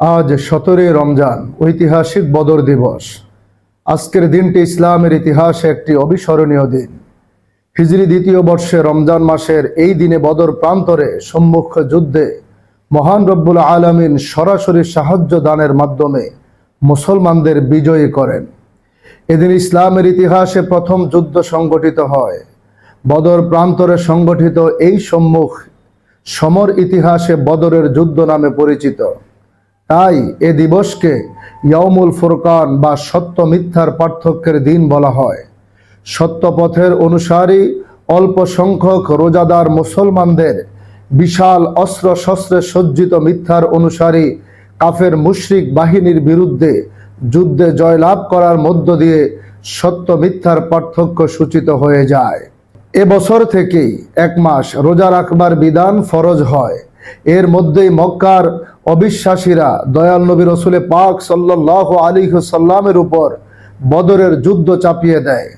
আজ সতেরোই রমজান, ঐতিহাসিক বদর দিবস। আজকের দিনটি ইসলামের ইতিহাসে একটি অবিস্মরণীয় দিন। হিজরি দ্বিতীয় বর্ষে রমজান মাসের এই দিনে বদর প্রান্তরে সম্মুখ যুদ্ধে মহান রব্বুল আলমিন সরাসরি সাহায্য দানের মাধ্যমে মুসলমানদের বিজয়ী করেন। এদিন ইসলামের ইতিহাসে প্রথম যুদ্ধ সংগঠিত হয়। বদর প্রান্তরে সংগঠিত এই সম্মুখ সমর ইতিহাসে বদরের যুদ্ধ নামে পরিচিত। তাই এ দিবসকে ইয়মুল ফুরকান বা সত্য মিথ্যার পার্থক্যের দিন বলা হয়। সত্য পথের অনুসারী অল্প সংখ্যক রোজাদার মুসলমানদের বিশাল অস্ত্র শস্ত্রে সজ্জিত মিথ্যার অনুসারী কাফের মুশরিক বাহিনীর বিরুদ্ধে যুদ্ধে জয়লাভ করার মধ্য দিয়ে সত্য মিথ্যার পার্থক্য সূচিত হয়ে যায়। এ বছর থেকেই এক মাস রোজা রাখবার বিধান ফরজ হয়। এর মধ্যেই মক্কার অবিশ্বাসীরা দয়াল নবী রসুলে পাক সাল্লাহ আলী সাল্লামের উপর বদরের যুদ্ধ চাপিয়ে দেয়।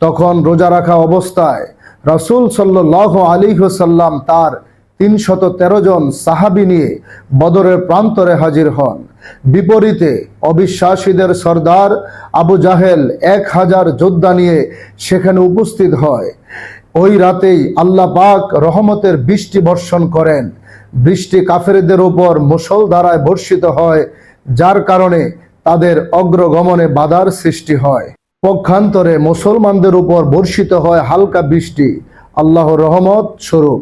তখন রোজা রাখা অবস্থায় রসুল সাল্লাহ আলী সাল্লাম তার তিনশত তেরো জন সাহাবি নিয়ে বদরের প্রান্তরে হাজির হন। বিপরীতে অবিশ্বাসীদের সর্দার আবু জাহেল এক হাজার যোদ্ধা নিয়ে সেখানে উপস্থিত হয়। ওই রাতেই আল্লাহ পাক রহমতের বৃষ্টি বর্ষণ করেন। বৃষ্টি কাফেরদের উপর মুসল ধারায় বর্ষিত হয়, যার কারণে তাদের অগ্রগমনে বাধার সৃষ্টি হয়। পক্ষান্তরে মুসলমানদের উপর বর্ষিত হয় হালকা বৃষ্টি, আল্লাহর রহমত স্বরূপ।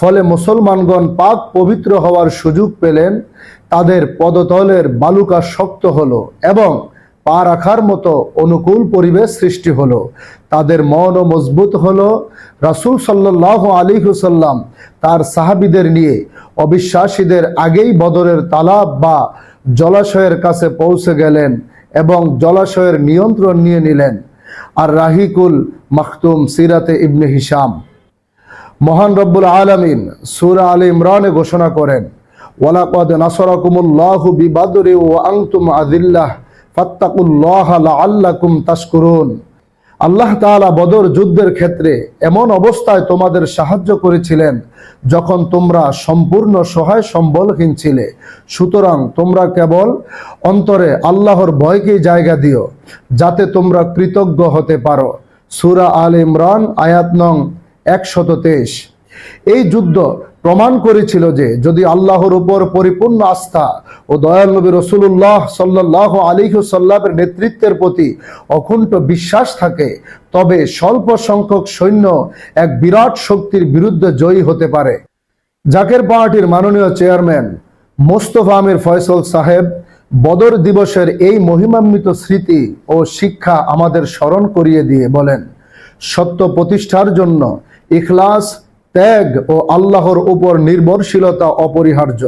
ফলে মুসলমানগণ পাক পবিত্র হওয়ার সুযোগ পেলেন, তাদের পদতলের বালুকা শক্ত হলো এবং পা রাখার মতো অনুকূল পরিবেশ সৃষ্টি হলো। তাদের মনও মজবুত হলো। রাসূল সাল্লাহ আলী হুসাল্লাম তার সাহাবিদের নিয়ে অবিশ্বাসীদের আগেই বদরের তালাব বা জলাশয়ের কাছে পৌঁছে গেলেন এবং জলাশয়ের নিয়ন্ত্রণ নিয়ে নিলেন। আর রাহিকুল মাখতুম সিরাতে ইবনে হিসাম মহান রব্বুল আলমিন সুরা আলী ইমরানে ঘোষণা করেন, ওয়ালাকাদ নাসরাকুমুল্লাহু বিবাদরি ও আনতুম আদিল্লাহ আল্লাহ বদর যুদ্ধের ক্ষেত্রে এমন অবস্থায় তোমাদের সাহায্য করেছিলেন যখন তোমরা সম্পূর্ণ সহায় সম্বলহীন ছিলে। সুতরাং তোমরা কেবল অন্তরে আল্লাহর ভয়কেই জায়গা দিও, যাতে তোমরা কৃতজ্ঞ হতে পারো। সুরা আল ইমরান, আয়াত নং একশত তেইশ। এই যুদ্ধ প্রমাণ করেছিল যে যদি আল্লাহর উপর পরিপূর্ণ আস্থা ও দয়াল নবী রসুল্লাহ সাল্লাহ আলী সাল্লামের নেতৃত্বের প্রতি অকুণ্ঠ বিশ্বাস থাকে, তবে স্বল্প সংখ্যক সৈন্য এক বিরাট শক্তির বিরুদ্ধে জয়ী হতে পারে। জাকের পার্টির মাননীয় চেয়ারম্যান মোস্তফা আমির ফয়সল সাহেব, বদর দিবসের এই মহিমান্বিত স্মৃতি ও শিক্ষা আমাদের স্মরণ করিয়ে দিয়ে বলেন, সত্য প্রতিষ্ঠার জন্য ইখলাস ত্যাগ ও আল্লাহর উপর নির্ভরশীলতা অপরিহার্য।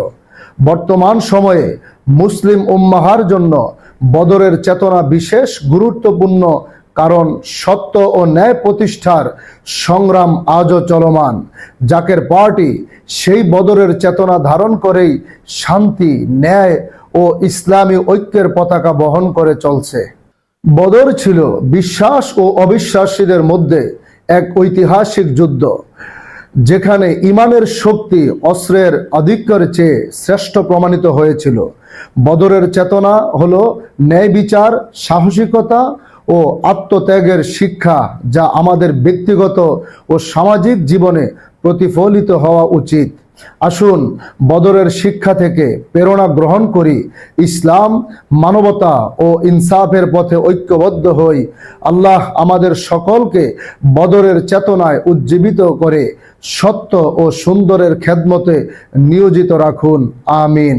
বর্তমান সময়ে মুসলিম উম্মাহার জন্য বদরের চেতনা বিশেষ গুরুত্বপূর্ণ কারণ সত্য ও ন্যায় প্রতিষ্ঠার সংগ্রাম আজও চলমান। জাকের পার্টি সেই বদরের চেতনা ধারণ করেই শান্তি, ন্যায় ও ইসলামী ঐক্যের পতাকা বহন করে চলছে। বদর ছিল বিশ্বাস ও অবিশ্বাসীদের মধ্যে এক ঐতিহাসিক যুদ্ধ। যেখানে ইমানের শক্তি অস্ত্রের আধিক্যের চেয়ে শ্রেষ্ঠ প্রমাণিত হয়েছিল। বদরের চেতনা হল ন্যায় বিচার, সাহসিকতা ও আত্মত্যাগের শিক্ষা যা আমাদের ব্যক্তিগত ও সামাজিক জীবনে প্রতিফলিত হওয়া উচিত। আসুন বদরের শিক্ষা থেকে প্রেরণা গ্রহণ করি। ইসলাম মানবতা ও ইনসাফের পথে ঐক্যবদ্ধ হই। আল্লাহ আমাদের সকলকে বদরের চেতনায় উজ্জীবিত করে সত্য ও সুন্দরের খেদমতে নিয়োজিত রাখুন। আমিন।